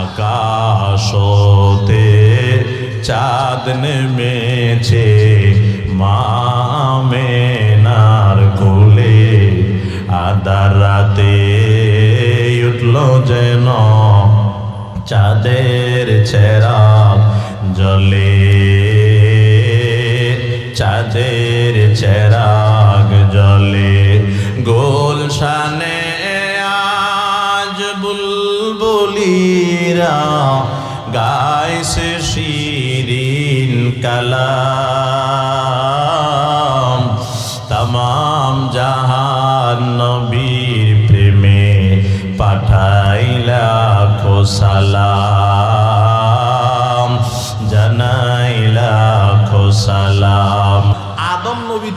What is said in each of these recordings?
আকাশতে চাঁদ নেমেছে মামেনার কোলে। আদার রাতে উঠল যেন চাঁদের ছেড়া জলে। চাঁদের চেরাগ বুলবুলিরা গাইছে শিরিন কালাম তমাম জাহান নবীর প্রেমে পাঠাইলা সালাম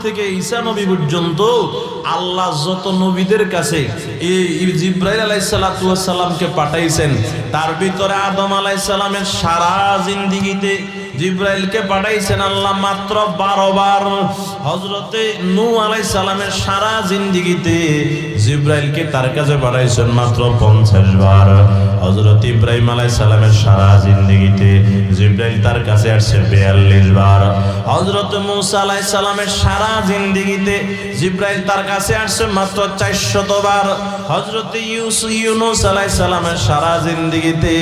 থেকে ঈসা নবী পর্যন্ত আল্লাহ যত নবীদের কাছে এই জিব্রাইল আলাইসালামকে পাঠাইছেন, তার ভিতরে আদম আলাইসালামের সারা জিন্দিগিতে জিব্রাইলকে পাঠাইছেন আল্লাহ মাত্র বারো বার হজরতে নু আলাই সালামের সারা জিন্দিগিতে জিব্রাইলকে তার কাছে পাঠাইছেন মাত্র পঞ্চাশ বার। হজরত ইব্রাহিম আলাই সালামের সারা জিন্দিগিতে জিব্রাইল তার কাছে আসছে বিয়াল্লিশ বার। হজরত মুসা আলাই সালামের সারা জিন্দিগিতে জিব্রাইল তার কাছে আসছে মাত্র চারশত বার। হজরত ইউস, ইউনুস আলাই সালামের সারা জিন্দিগিতে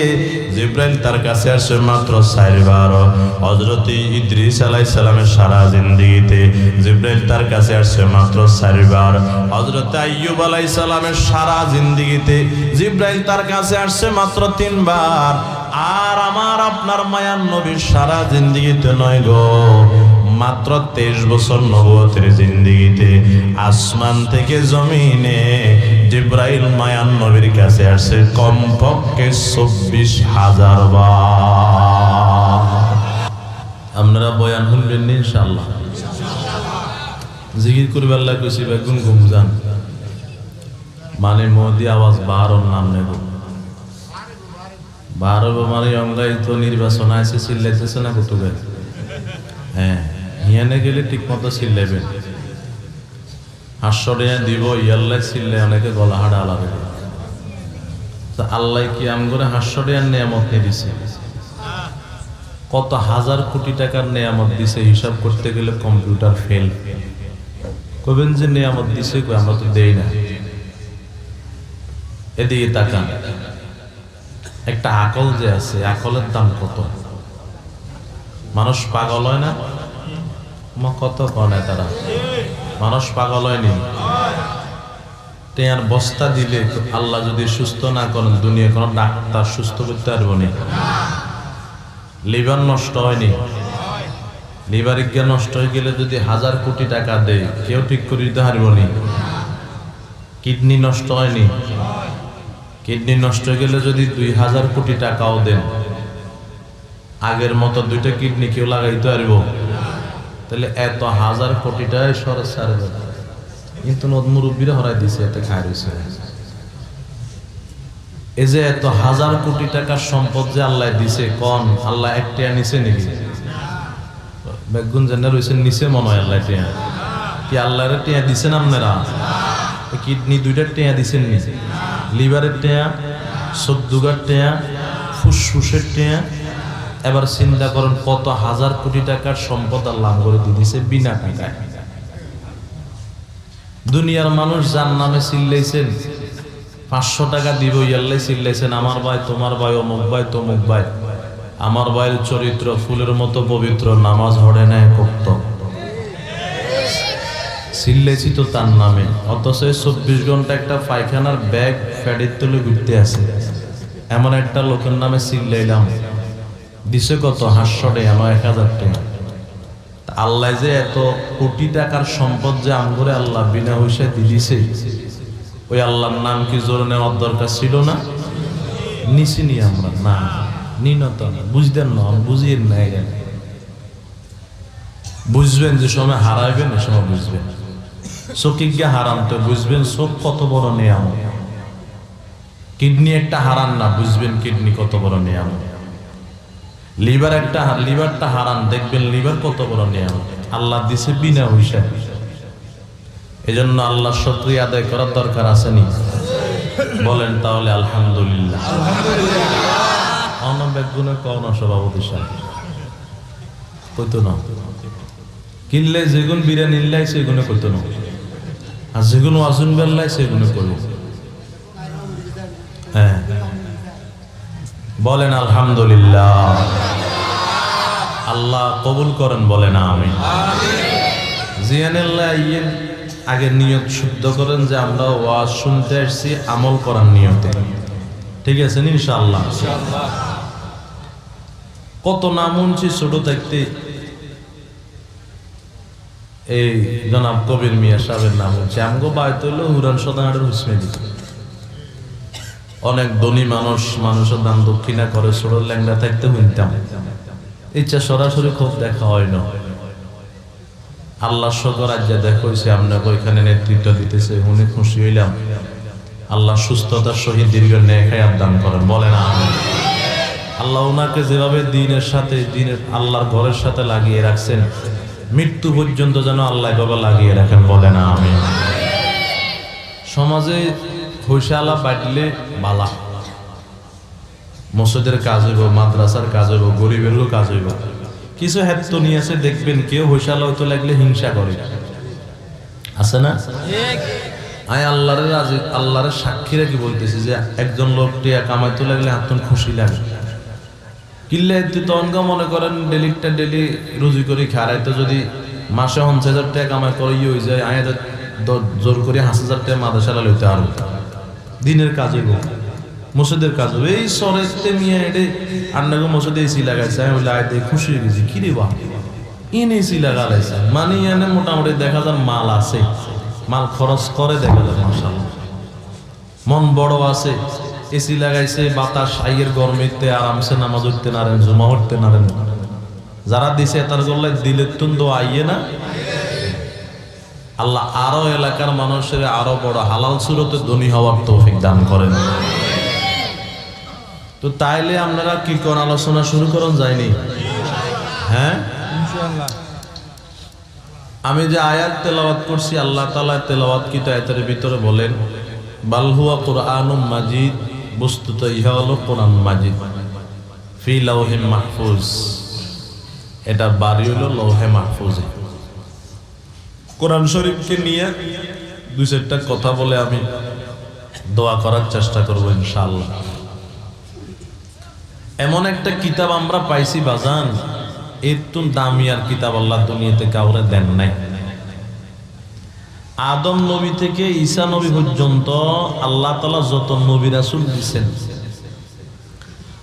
জিব্রাইল তার কাছে আসছে মাত্র চারবার হজরত ইদ্রিস আলাই সালামের সারা জিন্দিগিতে জিব্রাইল তার কাছে আসছে মাত্র চারবার। হজরত আইয়ুব আলাই সালামের সারা জিন্দিগিতে জিব্রাইল তার কাছে আসছে মাত্র তিনবার। আর আমার আপনার মায়ার নবীর সারা জিন্দিগিতে নয় গো, মাত্র তেইশ বছর নবতের জিন্দিগিতে আসমান থেকে জমিনে জিব্রাইল মায়ান নবীর কাছে আসছে কমপক্ষে চব্বিশ হাজার বার। আপনারা বয়ান শুনবেন নি ইনশাল্লাহ জিকির করবে আল্লাহ কইছি বেগুন ঘুম যান। মানে মোদি আওয়াজ বারোর নাম নেব। বারো মানে অঙ্গাই তো নির্বাচন আছে চিল্লাইতেছে না কুটুবে? হ্যাঁ হিয়ানে গেলে ঠিক মতো চিল্লাইবেন হাস্যডিয়া দিব ইয়াল্লাই চিল্লাই অনেকে গলা হাড়া আলাদা আল্লাহ কি আম করে হাস্যডিয়ার নিয়ামত নিয়ে দিছে? কত হাজার কোটি টাকার নেয়ামত দিছে হিসাব করতে গেলে কম্পিউটার ফেল কবেন যে নিয়ামত দিছে আমরা তো দেই না। এদিকে তাকান। একটা আকল যে আছে, আকলের দাম কত? মানুষ পাগল হয় না? কত কনে তারা? মানুষ পাগল হয়নি? টেয়ার বস্তা দিলে আল্লাহ যদি সুস্থ না করেন দুনিয়া কোনো ডাক্তার সুস্থ করতে পারব না। লিভার নষ্ট হয়নি। লিভার ইজ্ঞা নষ্ট হয়ে গেলে যদি হাজার কোটি টাকা দেয়, কেউ ঠিক করে দিতে পারব নি। কিডনি নষ্ট হয়নি। কিডনি নষ্ট হয়ে গেলে যদি দুই হাজার কোটি টাকাও দেন, আগের মতো দুইটা কিডনি কেউ লাগাইতে পারব। তাহলে এত হাজার কোটি টাকায় সরস সারে কিন্তু নদ মুরব্বীরা হরাই দিছে এটা খায় রয়েছে। এই যে এত হাজার কোটি টাকার সম্পদ যে আল্লাহ দিছে, কন, আল্লাহ একটা নিছে নাকি? বেগুন জেনে রয়েছে নিচে মনে হয় আল্লাহ টিয়া। কি আল্লাহরে টিয়া দিছেন আপনারা? কিডনি দুইটা টিয়া দিছেন নি? লিভারের টিয়া, সদ্যুগার টিয়া, ফুসফুসের টিয়া। এবার চিন্তা করেন, কত হাজার কোটি টাকার সম্পদ আল্লাহ করে দিয়ে দিছে বিনা টাকায় দুনিয়ার মানুষ যার নামে চিল্লাইছেন পাঁচশো টাকা দিব, ইয়াল্লাই চিল্লাইছেন, আমার ভাই, তোমার ভাই, অমুক ভাই, তমুক ভাই। আমার ভাইয়ের চরিত্র ফুলের মতো পবিত্র, নামাজ হড়ে নেয় করত চিল্লেছি তো তার নামে। অথচ চব্বিশ ঘণ্টা একটা পায়খানার ব্যাগ ফ্যাডের তুলে ঘুরতে আছে। এমন একটা লোকের নামে চিল্লাইলাম। দিছে কত? হাস্যটে আমার এক হাজার টাকা। আল্লাহ যে এত কোটি টাকার সম্পদ যে আম করে আল্লাহ বিনা পয়সায় দিছে। ওই আল্লাহর নাম কি জোরে নেওয়ার দরকার ছিল না? নিছি নি আমরা। না নিনত বুঝতেন না বুঝিয়ে না এখানে। বুঝবেন যে সময় হারাইবেন, এ সময় বুঝবেন। চোখে গিয়ে হারান তো বুঝবেন চোখ কত বড় নিয়াম কিডনি একটা হারান না, বুঝবেন কিডনি কত বড় নিয়াম লিভার একটা লিভারটা হারান, দেখবেন লিভার কত বড় নিয়াম আল্লাহ দিছে বিনা পয়সা এজন্য আল্লাহ শুকরিয়া আদায় করার দরকার আছে নি বলেন তাহলে আলহামদুলিল্লাহ। গুণে কও না সভাপতি সাহেব। না। কিনলে যেগুন বিরিয়ানি নিলাই সেগুনে কইতো না। আর যেগুন ওয়াজুন বেল্লাই সেগুনে করব হ্যাঁ। বলেন আলহামদুলিল্লাহ। আল্লাহ কবুল করেন, বলেন আমি জিয়ানুল্লাহ ইয়েন আগে নিয়ত শুদ্ধ করেন যে আমরা ওয়াজ শুনতে আসছি, আমল করার নিয়তে। ঠিক আছে নি ইনশাআল্লাহ? কত নাম শুনছি ছোট থাকতে। এই জনাব কবির মিয়া সাহেবের নাম হচ্ছে, আমগো বায়ত হইল হুরান সদাহারের হুসমেদি অনেক ধনী মানুষ, মানুষের দান দক্ষিণা করে, ছোট ল্যাংড়া থাকতে হইতাম ইচ্ছা সরাসরি খুব দেখা হয় না। আল্লাহ স্বরাজ্যে দেখেছে আপনাকে ওইখানে নেতৃত্ব দিতেছে উনি খুশি হইলাম। আল্লাহ সুস্থতার সহিত দীর্ঘ নেখায়াত দান করেন বলে না আল্লাহ ওনাকে যেভাবে দিনের সাথে, দিনের আল্লাহর ঘরের সাথে লাগিয়ে রাখছেন, মৃত্যু পর্যন্ত যেন আল্লাহ বাবা লাগিয়ে রাখেন বলে না আমি সমাজে হৈশালা বাটলে বালা। মসজিদের কাজ হইব, মাদ্রাসার কাজ হইব, গরিবেরও কাজ হইব। কিছু হেত্ত নিয়ে আছে, দেখবেন কেউ হইতে লাগলে হিংসা করে। আছে না? আয় আল্লাহর রাজি, আল্লাহর সাক্ষী রেখে যে, একজন লোক টিয়া কামাইতে লাগলে আত্মন খুশি লাগে। কিল্লে তনগা মনে করেন ডেলিটা ডেলি রুজি করে খারাইতে যদি মাসে পঞ্চাশ হাজার টাকা কামাই করে ইয়ে হয়ে যায়, আয় জোর করে হাঁস হাজার টাকা মাদাসালা লইতে আরও। দিনের কাজে হইব মসজিদের কাজ হবে। এই সরেতে নিয়ে এটে আন্নাগো মসজিদে এসি লাগাইছে। আমি বলে, আয় খুশি হয়ে গেছি। কি রে বা ইন এসি লাগালাইছে। মানে এনে মোটামুটি দেখা যার মাল আছে। মাল খরচ করে দেখা যায় মাসাল্লাহ মন বড় আছে। এসি লাগাইছে, বাতাস, আইয়ের গরমেতে আরামসে নামাজ উঠতে নারেন জমা উঠতে নারেন যারা দিছে, তার গল্লায় দিলে তুন্দ আইয়ে না। আল্লাহ আরও এলাকার মানুষের আরও বড় হালাল সুরতে ধনী হওয়ার তৌফিক দান করেন। তো তাইলে আপনারা কি কোন আলোচনা শুরু করুন যায়নি হ্যাঁ? আমি যে আয়াত তেলাওয়াত করছি আল্লাহ তালা তেলাওয়াত কি আয়াতের ভিতরে বলেন বালহুয়া কোরআনুম মাজিদ বস্তুত ইহা হলো কোরআন মাজিদ। ফি লৌহে মাহফুজ। এটা বাড়ি হলো লৌহে মাহফুজে। কোরআন শরীফকে নিয়ে দুই চারটা কথা বলে আমি দোয়া করার চেষ্টা করব ইনশাআল্লাহ। এমন একটা কিতাব আমরা পাইছি, বাজান। এর তো দামি আর কিতাব আল্লাহ দুনিয়াতে কাউরে দেন নাই। আদম নবী থেকে ঈসা নবী পর্যন্ত আল্লাহ তালা যত নবী রাসুল দিছেন,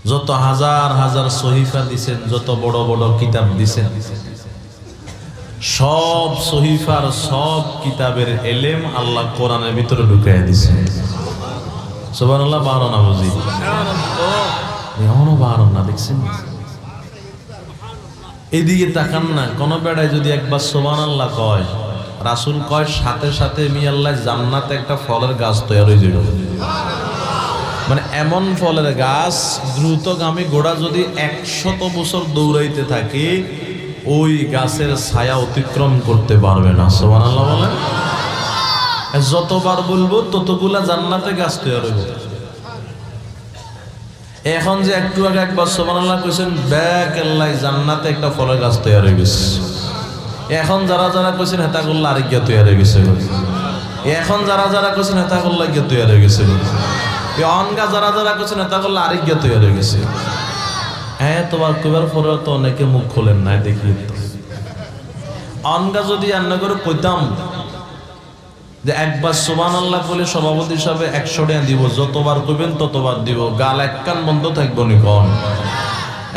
যত হাজার হাজার সহিফা দিছেন, যত বড় বড় কিতাব দিছেন, সব সহিফার সব কিতাবের এলেম আল্লাহ কোরআনের ভিতরে ঢুকাই দিছে। সোবান আল্লাহ বারো না বুঝি? এমনও বারো না দেখছেন এদিকে তাকান না, কোন বেড়ায় যদি একবার সোবান আল্লাহ কয়, রাসুল কয়, সাথে সাথে মি আল্লাহ জান্নাতে একটা ফলের গাছ তৈরি হয়ে যাবে মানে এমন ফলের গাছ, দ্রুতগামী গোড়া যদি একশত বছর দৌড়াইতে থাকে, ওই গাছের ছায়া অতিক্রম করতে পারবে না। সোমান আল্লাহ বলেন যতবার বলব, ততগুলা জান্নাতে গাছ তৈরি হইব। এখন যে একটু আগে একবার সোমান আল্লাহ কইছেন, ব্যাক আল্লাহ জান্নাতে একটা ফলের গাছ তৈরি হয়ে গেছে। এখন যারা যারা কইছেন, হেতা করলে আরেক গিয়া তৈরি হয়ে গেছে এখন যারা যারা কইছেন, হেতা করলে গিয়া তৈরি হয়ে গেছে অনগা যারা যারা কইছেন, হেতা করলে আরেক গিয়া তৈরি হয়ে গেছে। হ্যাঁ তোমার কইবার পরে তো অনেকে মুখ খোলেন নাই দেখি অনগা যদি রান্না করে কইতাম যে একবার সোবান আল্লাহ বলে সভাপতি হিসাবে একশো টাকা দিব, যতবার কইবেন ততবার দিব। গাল এক কান বন্ধ থাকব নি কন?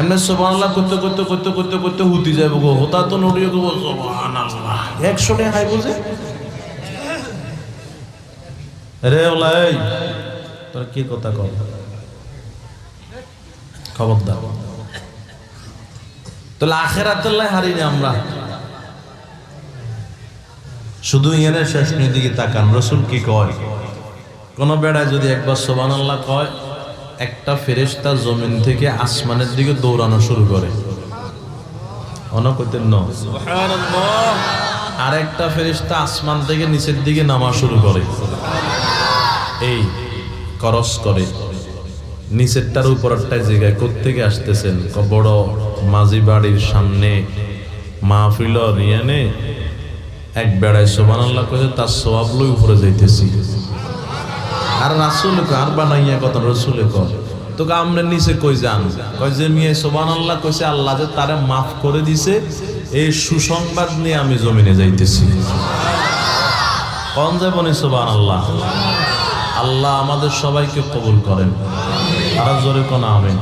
এমনি সোবান আল্লাহ করতে করতে করতে করতে করতে হুতি যাব গো। হোতা তো নড়িয়ে আল্লাহ একশো টাকা খাই বুঝে রে ওলাই তোর কি কথা কর খবরদার। তাহলে আখেরাতুল্লাহ হারিনি আমরা। শুধু ইয়ানে শেষ দিকে তাকান রসুল কি কয়? কোন বেড়ায় যদি একবার সোবান আল্লাহ কয় একটা ফেরেস্তা জমিন থেকে আসমানের দিকে দৌড়ানো শুরু করে। অনকতেন ন। আর একটা ফেরিস্তা আসমান থেকে নিচের দিকে নামা শুরু করে। এই করস করে। নিচেরটার উপরটায় জায়গায় কোত্থেকে আসতেছেন? বড় মাঝি বাড়ির সামনে। মাহফিল নিয়ে নে এক বেড়ায় সোবান আল্লাহ কয়ে তার সোয়াব লই উপরে যাইতেছি। আর রাসুল আর বানাইয়া কত রসুলে কর তোকে আমরা নিচে কই যান? কয়, যে মিয়ে সোবান আল্লাহ কইছে, আল্লাহ যে তারে মাফ করে দিছে, এই সুসংবাদ নিয়ে আমি জমিনে যাইতেছি। কন যাব নি সোবান আল্লাহ আল্লাহ আমাদের সবাইকে কবুল করেন। তারা জোরে কোন আমিন।